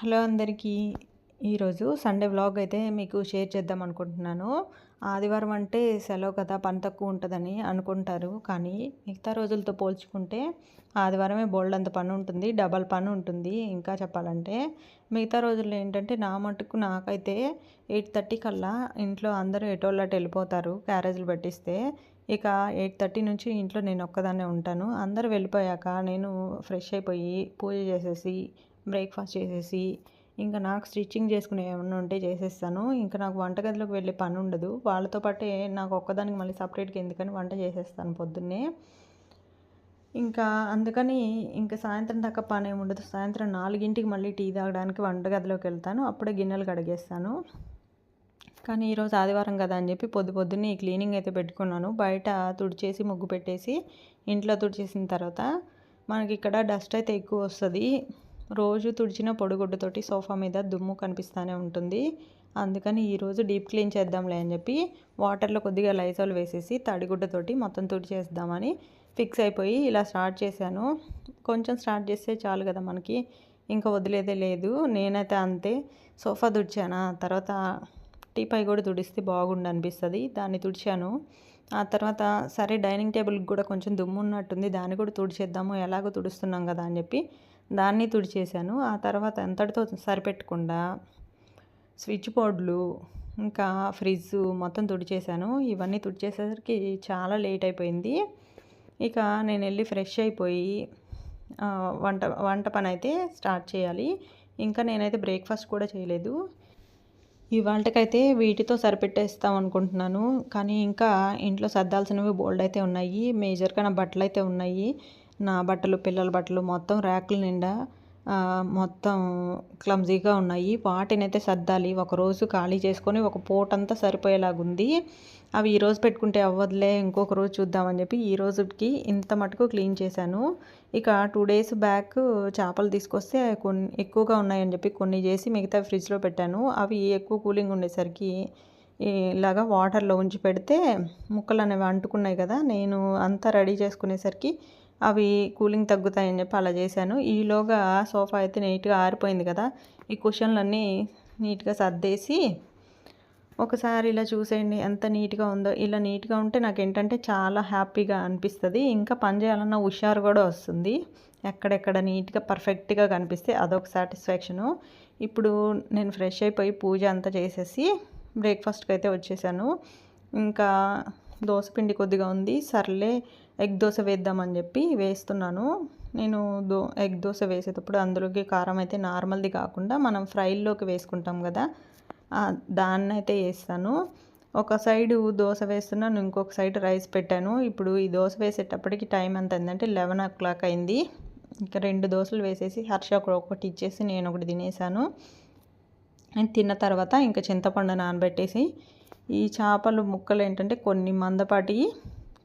Hello అందరికీ. ఈరోజు Sunday vlog అయితే మీకు షేర్ చేద్దాం అనుకుంటున్నాను. ఆదివారం అంటే సెలవు కదా పని తక్కువ ఉంటుందని అనుకుంటారు. కానీ మిగతా రోజులతో పోల్చుకుంటే ఆదివారమే బోల్డ్ అంత పని ఉంటుంది డబల్ పని ఉంటుంది. ఇంకా చెప్పాలంటే మిగతా రోజుల్లో ఏంటంటే నా మటుకు నాకైతే ఎయిట్ థర్టీ కల్లా ఇంట్లో అందరూ ఎటోళ్ళట్ వెళ్ళిపోతారు క్యారేజ్లు పెట్టిస్తే. ఇక ఎయిట్ థర్టీ నుంచి ఇంట్లో నేను ఒక్కదాన్నే ఉంటాను. అందరూ వెళ్ళిపోయాక నేను ఫ్రెష్ అయిపోయి పూజ చేసేసి బ్రేక్ఫాస్ట్ చేసేసి ఇంకా నాకు స్టిచ్చింగ్ చేసుకునే ఏమన్నా ఉంటే చేసేస్తాను. ఇంకా నాకు వంటగదిలోకి వెళ్ళే పని ఉండదు. వాళ్ళతో పాటే నాకు ఒక్కదానికి మళ్ళీ సపరేట్గా ఎందుకని వంట చేసేస్తాను పొద్దున్నే. ఇంకా అందుకని ఇంకా సాయంత్రం దాకా పని ఏమి ఉండదు. సాయంత్రం నాలుగింటికి మళ్ళీ టీ తాగడానికి వంటగదిలోకి వెళ్తాను. అప్పుడే గిన్నెలు కడిగేస్తాను. కానీ ఈరోజు ఆదివారం కదా అని చెప్పి పొద్దు పొద్దున్నే క్లీనింగ్ అయితే పెట్టుకున్నాను. బయట తుడిచేసి ముగ్గు పెట్టేసి ఇంట్లో తుడిచేసిన తర్వాత మనకి ఇక్కడ డస్ట్ అయితే ఎక్కువ వస్తుంది. రోజు తుడిచిన పొడిగుడ్డతోటి సోఫా మీద దుమ్ము కనిపిస్తూనే ఉంటుంది. అందుకని ఈరోజు డీప్ క్లీన్ చేద్దాంలే అని చెప్పి వాటర్లో కొద్దిగా లైజాల్ వేసేసి తడిగుడ్డతోటి మొత్తం తుడిచేద్దామని ఫిక్స్ అయిపోయి ఇలా స్టార్ట్ చేశాను. కొంచెం స్టార్ట్ చేస్తే చాలు కదా మనకి. ఇంకా వదిలేదే లేదు. నేనైతే అంతే. సోఫా తుడిచానా? తర్వాత టీపై కూడా తుడిస్తే బాగుండు అనిపిస్తుంది దాన్ని తుడిచాను. ఆ తర్వాత సరే డైనింగ్ టేబుల్కి కూడా కొంచెం దుమ్ము ఉన్నట్టుంది. దాన్ని కూడా తుడిచేద్దాము. ఎలాగో తుడుస్తున్నాం కదా అని చెప్పి దాన్ని తుడిచేశాను. ఆ తర్వాత ఎంతటితో సరిపెట్టకుండా స్విచ్ బోర్డులు ఇంకా ఫ్రిడ్జ్ మొత్తం తుడిచేశాను. ఇవన్నీ తుడిచేసేసరికి చాలా లేట్ అయిపోయింది. ఇక నేను వెళ్ళి ఫ్రెష్ అయిపోయి వంట వంట పని అయితే స్టార్ట్ చేయాలి. ఇంకా నేనైతే బ్రేక్ఫాస్ట్ కూడా చేయలేదు. ఈ వంటకైతే వీటితో సరిపెట్టేస్తాం అనుకుంటున్నాను. కానీ ఇంకా ఇంట్లో సర్దాల్సినవి బోల్డ్ అయితే ఉన్నాయి. మేజర్గా నా బట్టలు అయితే ఉన్నాయి. నా బట్టలు పిల్లల బట్టలు మొత్తం ర్యాకుల నిండా మొత్తం క్లమ్జీగా ఉన్నాయి. వాటిని అయితే సర్దాలి ఒకరోజు ఖాళీ చేసుకొని ఒక పూటంతా సరిపోయేలాగుంది. అవి ఈరోజు పెట్టుకుంటే అవ్వదులే ఇంకొక రోజు చూద్దామని చెప్పి ఈ రోజుకి ఇంత మటుకు క్లీన్ చేశాను. ఇక టూ డేస్ బ్యాక్ చేపలు తీసుకొస్తే కొన్ని ఎక్కువగా ఉన్నాయని చెప్పి కొన్ని చేసి మిగతా ఫ్రిడ్జ్లో పెట్టాను. అవి ఎక్కువ కూలింగ్ ఉండేసరికి ఇలాగా వాటర్లో ఉంచి పెడితే ముక్కలు అనేవి అంటుకున్నాయి కదా నేను అంతా రెడీ చేసుకునేసరికి అవి కూలింగ్ తగ్గుతాయని చెప్పి అలా చేశాను. ఈలోగా సోఫా అయితే నీట్గా ఆరిపోయింది కదా ఈ కుషన్లన్నీ నీట్గా సర్దేసి ఒకసారి ఇలా చూసేయండి ఎంత నీట్గా ఉందో. ఇలా నీట్గా ఉంటే నాకు ఏంటంటే చాలా హ్యాపీగా అనిపిస్తుంది. ఇంకా పని చేయాలన్న హుషారు కూడా వస్తుంది. ఎక్కడెక్కడ నీట్గా పర్ఫెక్ట్గా కనిపిస్తే అదొక సాటిస్ఫాక్షను. ఇప్పుడు నేను ఫ్రెష్ అయిపోయి పూజ అంతా చేసేసి బ్రేక్ఫాస్ట్కి అయితే వచ్చేసాను. ఇంకా దోశపిండి కొద్దిగా ఉంది. సర్లే ఎగ్ దోశ వేద్దామని చెప్పి వేస్తున్నాను. నేను దో ఎగ్ దోశ వేసేటప్పుడు అందులోకి కారం అయితే నార్మల్ది కాకుండా మనం ఫ్రైల్లోకి వేసుకుంటాం కదా దాన్ని అయితే వేస్తాను. ఒక సైడు దోశ వేస్తున్నాను ఇంకొక సైడ్ రైస్ పెట్టాను. ఇప్పుడు ఈ దోశ వేసేటప్పటికి టైం ఎంత అయిందంటే లెవెన్ ఓ క్లాక్ అయింది. ఇంకా రెండు దోశలు వేసేసి హర్ష ఒకటి ఇచ్చేసి నేను ఒకటి తినేసాను. తిన్న తర్వాత ఇంకా చింతపండు నానబెట్టేసి ఈ చేపలు ముక్కలు ఏంటంటే కొన్ని మందపాటి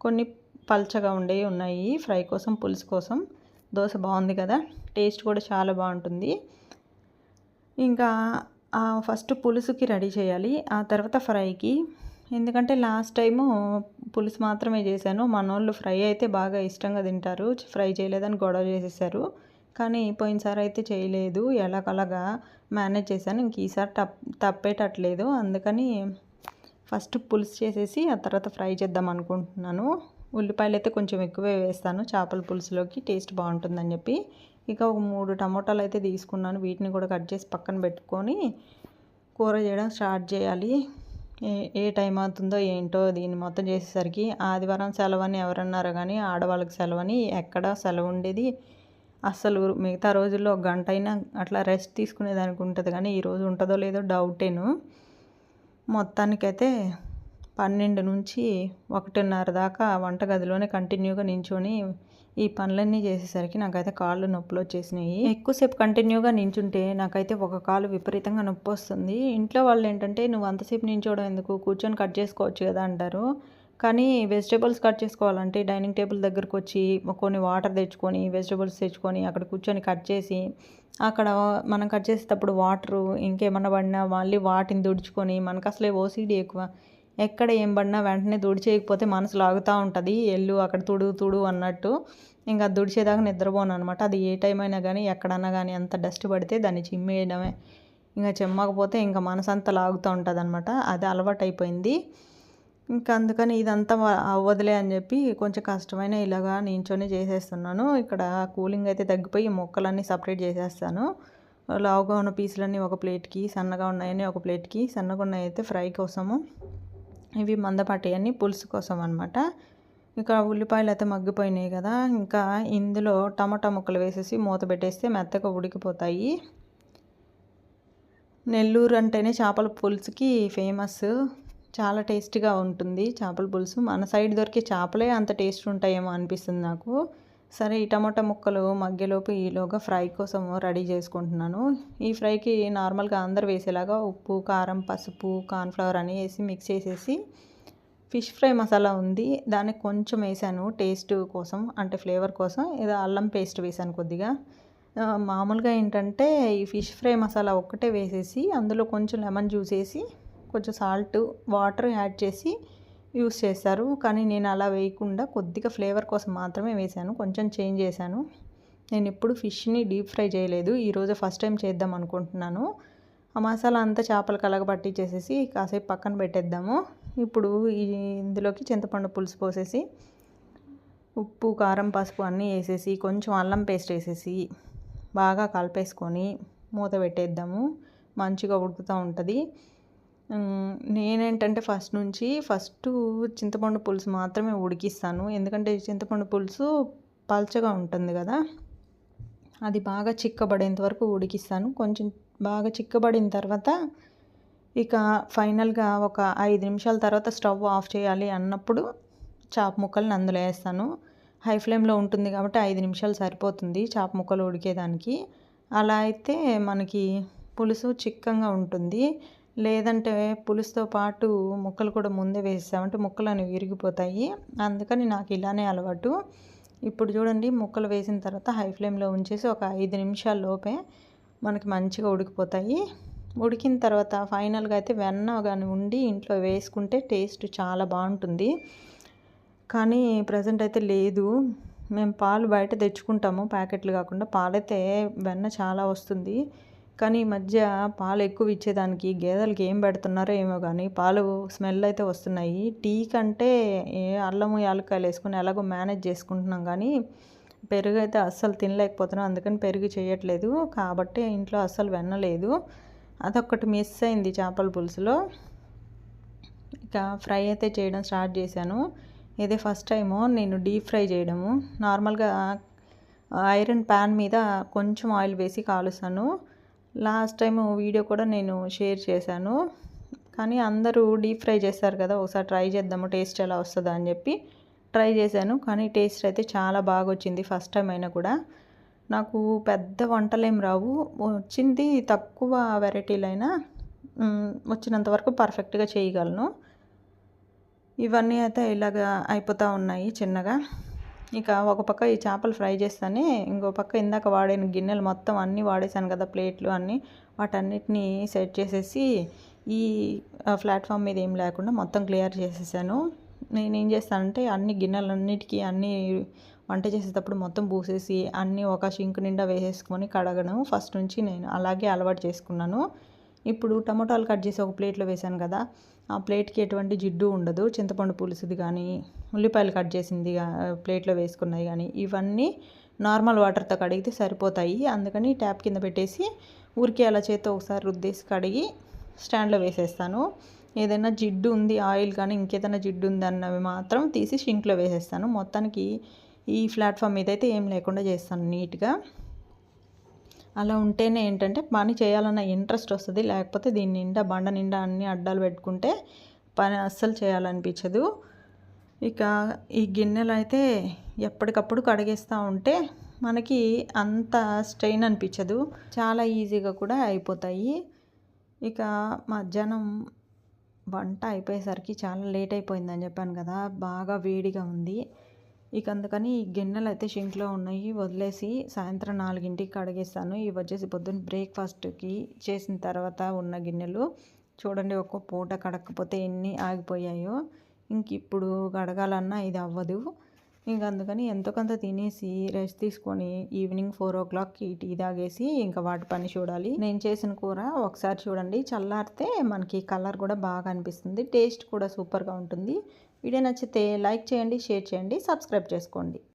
కొన్ని పల్చగా ఉండేవి ఉన్నాయి. ఫ్రై కోసం పులుసు కోసం. దోశ బాగుంది కదా? టేస్ట్ కూడా చాలా బాగుంటుంది. ఇంకా ఫస్ట్ పులుసుకి రెడీ చేయాలి. ఆ తర్వాత ఫ్రైకి. ఎందుకంటే లాస్ట్ టైము పులుసు మాత్రమే చేశాను. మనోళ్ళు ఫ్రై అయితే బాగా ఇష్టంగా తింటారు. ఫ్రై చేయలేదని గొడవ చేసేసారు. కానీ పోయినసారి అయితే చేయలేదు. ఎలాగలాగా మేనేజ్ చేశాను. ఇంక ఈసారి తప్ తప్పేటట్లేదు. అందుకని ఫస్ట్ పులుసు చేసేసి ఆ తర్వాత ఫ్రై చేద్దాం అనుకుంటున్నాను. ఉల్లిపాయలు అయితే కొంచెం ఎక్కువే వేస్తాను. చేపల పులుసులోకి టేస్ట్ బాగుంటుందని చెప్పి. ఇక ఒక మూడు టమోటాలు అయితే తీసుకున్నాను. వీటిని కూడా కట్ చేసి పక్కన పెట్టుకొని కూర చేయడం స్టార్ట్ చేయాలి. ఏ ఏ టైం అవుతుందో ఏంటో దీన్ని మొత్తం చేసేసరికి ఆదివారం సెలవని ఎవరన్నారో కానీ ఆడవాళ్ళకి సెలవని ఎక్కడ సెలవు ఉండేది. అసలు మిగతా రోజుల్లో ఒక గంట అయినా అట్లా రెస్ట్ తీసుకునేదానికి ఉంటుంది కానీ ఈరోజు ఉంటుందో లేదో డౌటేను. మొత్తానికైతే పన్నెండు నుంచి ఒకటిన్నర దాకా వంటగదిలోనే కంటిన్యూగా నించొని ఈ పనులన్నీ చేసేసరికి నాకైతే కాళ్ళు నొప్పులు వచ్చేసినాయి. ఎక్కువసేపు కంటిన్యూగా నించుంటే నాకైతే ఒక కాలు విపరీతంగా నొప్పి వస్తుంది. ఇంట్లో వాళ్ళు ఏంటంటే నువ్వు అంతసేపు నించోవడం ఎందుకు? కూర్చొని కట్ చేసుకోవచ్చు కదా అంటారు. కానీ వెజిటేబుల్స్ కట్ చేసుకోవాలంటే డైనింగ్ టేబుల్ దగ్గరకు వచ్చి కొన్ని వాటర్ తెచ్చుకొని వెజిటేబుల్స్ తెచ్చుకొని అక్కడ కూర్చొని కట్ చేసి అక్కడ మనం కట్ చేసేటప్పుడు వాటరు ఇంకేమన్నా పడినా మళ్ళీ వాటిని దుడుచుకొని మనకు అసలే ఓసీడీ ఎక్కువ. ఎక్కడ ఏం పడినా వెంటనే తుడిచేయకపోతే మనసు లాగుతూ ఉంటుంది. ఎల్లు అక్కడ తుడు తుడు అన్నట్టు ఇంకా దుడిచేదాకా నిద్రపోను అనమాట అది ఏ టైం అయినా కానీ ఎక్కడన్నా కానీ ఎంత డస్ట్ పడితే దాన్ని చిమ్మేయడమే. ఇంకా చిమ్మకపోతే ఇంకా మనసు అంతా లాగుతూ ఉంటుంది అనమాట అది అలవాటు అయిపోయింది ఇంకా అందుకని ఇదంతా అవ్వదులే అని చెప్పి కొంచెం కష్టమైన ఇలాగా నించొని చేసేస్తున్నాను. ఇక్కడ కూలింగ్ అయితే తగ్గిపోయి మొక్కలన్నీ సపరేట్ చేసేస్తాను. లావుగా ఉన్న పీసులన్నీ ఒక ప్లేట్కి సన్నగా ఉన్నాయని ఒక ప్లేట్కి సన్నగా ఉన్నాయి అయితే ఫ్రై కోసము. ఇవి మందపాటి అన్ని పులుసు కోసం అనమాట ఇక్కడ ఉల్లిపాయలు అయితే మగ్గిపోయినాయి కదా. ఇంకా ఇందులో టమాటా ముక్కలు వేసేసి మూత పెట్టేస్తే మెత్తగా ఉడికిపోతాయి. నెల్లూరు అంటేనే చేపల పులుసుకి ఫేమస్ చాలా టేస్టీగా ఉంటుంది చేపల పులుసు. మన సైడ్ దొరికే చేపలే అంత టేస్ట్ ఉంటాయేమో అనిపిస్తుంది నాకు. సరే ఈ టమాటా ముక్కలు మగ్గేలోపు ఈలోగా ఫ్రై కోసం రెడీ చేసుకుంటున్నాను. ఈ ఫ్రైకి నార్మల్గా అందరు వేసేలాగా ఉప్పు కారం పసుపు కార్న్ఫ్లవర్ అని వేసి మిక్స్ చేసేసి ఫిష్ ఫ్రై మసాలా ఉంది. దాన్ని కొంచెం వేసాను టేస్ట్ కోసం అంటే ఫ్లేవర్ కోసం. ఏదో అల్లం పేస్ట్ వేసాను కొద్దిగా. మామూలుగా ఏంటంటే ఈ ఫిష్ ఫ్రై మసాలా ఒక్కటే వేసేసి అందులో కొంచెం లెమన్ జ్యూస్ వేసి కొంచెం సాల్ట్ వాటర్ యాడ్ చేసి యూస్ చేస్తారు కానీ నేను అలా వేయకుండా కొద్దిగా ఫ్లేవర్ కోసం మాత్రమే వేసాను కొంచెం చేంజ్ చేశాను. నేను ఎప్పుడు ఫిష్ని డీప్ ఫ్రై చేయలేదు. ఈరోజు ఫస్ట్ టైం చేద్దాం అనుకుంటున్నాను. ఆ మసాలా అంతా చేపలు కలగ పట్టించేసేసి కాసేపు పక్కన పెట్టేద్దాము. ఇప్పుడు ఈ ఇందులోకి చింతపండు పులుసు పోసేసి ఉప్పు కారం పసుపు అన్నీ వేసేసి కొంచెం అల్లం పేస్ట్ వేసేసి బాగా కలిపేసుకొని మూత పెట్టేద్దాము. మంచిగా ఉడుకుతూ ఉంటుంది. నేనేంటంటే ఫస్ట్ నుంచి ఫస్ట్ చింతపండు పులుసు మాత్రమే ఉడికిస్తాను. ఎందుకంటే చింతపండు పులుసు పల్చగా ఉంటుంది కదా. అది బాగా చిక్కబడేంత వరకు ఉడికిస్తాను. కొంచెం బాగా చిక్కబడిన తర్వాత ఇక ఫైనల్గా ఒక ఐదు నిమిషాల తర్వాత స్టవ్ ఆఫ్ చేయాలి అన్నప్పుడు చాప ముక్కలను అందులో వేస్తాను. హై ఫ్లేమ్లో ఉంటుంది కాబట్టి ఐదు నిమిషాలు సరిపోతుంది చాప ముక్కలు ఉడికేదానికి. అలా అయితే మనకి పులుసు చిక్కంగా ఉంటుంది. లేదంటే పులుసుతో పాటు ముక్కలు కూడా ముందే వేసామంటే ముక్కలు అనేవి విరిగిపోతాయి. అందుకని నాకు ఇలానే అలవాటు. ఇప్పుడు చూడండి ముక్కలు వేసిన తర్వాత హై ఫ్లేమ్లో ఉంచేసి ఒక ఐదు నిమిషాల లోపే మనకి మంచిగా ఉడికిపోతాయి. ఉడికిన తర్వాత ఫైనల్గా అయితే వెన్న కానీ ఉండి ఇంట్లో వేసుకుంటే టేస్ట్ చాలా బాగుంటుంది. కానీ ప్రజెంట్ అయితే లేదు. మేము పాలు బయట తెచ్చుకుంటాము ప్యాకెట్లు కాకుండా. పాలైతే వెన్న చాలా వస్తుంది. కానీ ఈ మధ్య పాలు ఎక్కువ ఇచ్చేదానికి గేదెలకి ఏం పెడుతున్నారో ఏమో కానీ పాలు స్మెల్ అయితే వస్తున్నాయి. టీ కంటే ఏ అల్లము యాలక్కాయలు వేసుకుని ఎలాగో మేనేజ్ చేసుకుంటున్నాం కానీ పెరుగు అయితే అస్సలు తినలేకపోతున్నాం. అందుకని పెరుగు చేయట్లేదు. కాబట్టి ఇంట్లో అస్సలు వెన్నలేదు. అదొక్కటి మిస్ అయింది చేపల పులుసులో. ఇక ఫ్రై అయితే చేయడం స్టార్ట్ చేశాను. ఇదే ఫస్ట్ టైము నేను డీప్ ఫ్రై చేయడము. నార్మల్గా ఐరన్ ప్యాన్ మీద కొంచెం ఆయిల్ వేసి కాలుస్తాను. లాస్ట్ టైం వీడియో కూడా నేను షేర్ చేశాను. కానీ అందరూ డీప్ ఫ్రై చేస్తారు కదా ఒకసారి ట్రై చేద్దాము టేస్ట్ ఎలా వస్తుందా అని చెప్పి ట్రై చేశాను. కానీ టేస్ట్ అయితే చాలా బాగా వచ్చింది ఫస్ట్ టైం అయినా కూడా. నాకు పెద్ద వంటలేం రావు వచ్చింది తక్కువ వెరైటీలైనా వచ్చినంత వరకు పర్ఫెక్ట్గా చేయగలను. ఇవన్నీ అయితే ఇలాగ అయిపోతూ ఉన్నాయి చిన్నగా. ఇక ఒక పక్క ఈ చేపలు ఫ్రై చేస్తానే ఇంకో పక్క ఇందాక వాడిన గిన్నెలు మొత్తం అన్నీ వాడేసాను కదా ప్లేట్లు అన్నీ వాటన్నిటిని సెట్ చేసేసి ఈ ప్లాట్ఫామ్ మీద ఏం లేకుండా మొత్తం క్లియర్ చేసేసాను. నేను ఏం చేస్తానంటే అన్ని గిన్నెలన్నిటికీ అన్నీ వంట చేసేటప్పుడు మొత్తం పూసేసి అన్నీ ఒక షింక్ నిండా వేసేసుకొని కడగను ఫస్ట్ నుంచి నేను అలాగే అలవాటు చేసుకున్నాను. ఇప్పుడు టమోటాలు కట్ చేసి ఒక ప్లేట్లో వేసాను కదా ఆ ప్లేట్కి ఎటువంటి జిడ్డు ఉండదు. చింతపండు పులుసుది కానీ ఉల్లిపాయలు కట్ చేసింది ప్లేట్లో వేసుకున్నది కానీ ఇవన్నీ నార్మల్ వాటర్తో కడిగితే సరిపోతాయి. అందుకని ట్యాప్ కింద పెట్టేసి ఊరికే అలా చేత్తో ఒకసారి రుద్దేసి కడిగి స్టాండ్లో వేసేస్తాను. ఏదైనా జిడ్డు ఉంది ఆయిల్ కానీ ఇంకేదైనా జిడ్డు ఉంది అన్నవి మాత్రం తీసి షింక్లో వేసేస్తాను. మొత్తానికి ఈ ప్లాట్ఫామ్ మీద అయితే ఏం లేకుండా చేస్తాను నీట్గా. అలా ఉంటేనే ఏంటంటే పని చేయాలన్న ఇంట్రెస్ట్ వస్తుంది. లేకపోతే దీని నిండా బండ నిండా అన్ని అడ్డాలు పెట్టుకుంటే పని అస్సలు చేయాలనిపించదు. ఇక ఈ గిన్నెలు అయితే ఎప్పటికప్పుడు కడిగేస్తూ ఉంటే మనకి అంత స్ట్రెయిన్ అనిపించదు. చాలా ఈజీగా కూడా అయిపోతాయి. ఇక మధ్యాహ్నం వంట అయిపోయేసరికి చాలా లేట్ అయిపోయిందని చెప్పాను కదా బాగా వేడిగా ఉంది. ఇక అందుకని ఈ గిన్నెలు అయితే షింక్లో ఉన్నాయి. వదిలేసి సాయంత్రం నాలుగింటికి కడిగేస్తాను. ఇవి వచ్చేసి పొద్దున్న బ్రేక్ఫాస్ట్కి చేసిన తర్వాత ఉన్న గిన్నెలు. చూడండి ఒక్క పూట కడకపోతే ఎన్ని ఆగిపోయాయో. ఇంక ఇప్పుడు కడగాలన్నా ఇది అవ్వదు. ఇంక అందుకని ఎంతో కొంత తినేసి రెస్ట్ తీసుకొని ఈవినింగ్ ఫోర్ ఓ క్లాక్కి టీ తాగేసి ఇంకా వాటి పని చూడాలి. నేను చేసిన కూర ఒకసారి చూడండి. చల్లారితే మనకి కలర్ కూడా బాగా అనిపిస్తుంది. టేస్ట్ కూడా సూపర్గా ఉంటుంది. వీడియో నచ్చితే లైక్ చేయండి షేర్ చేయండి సబ్స్క్రైబ్ చేసుకోండి.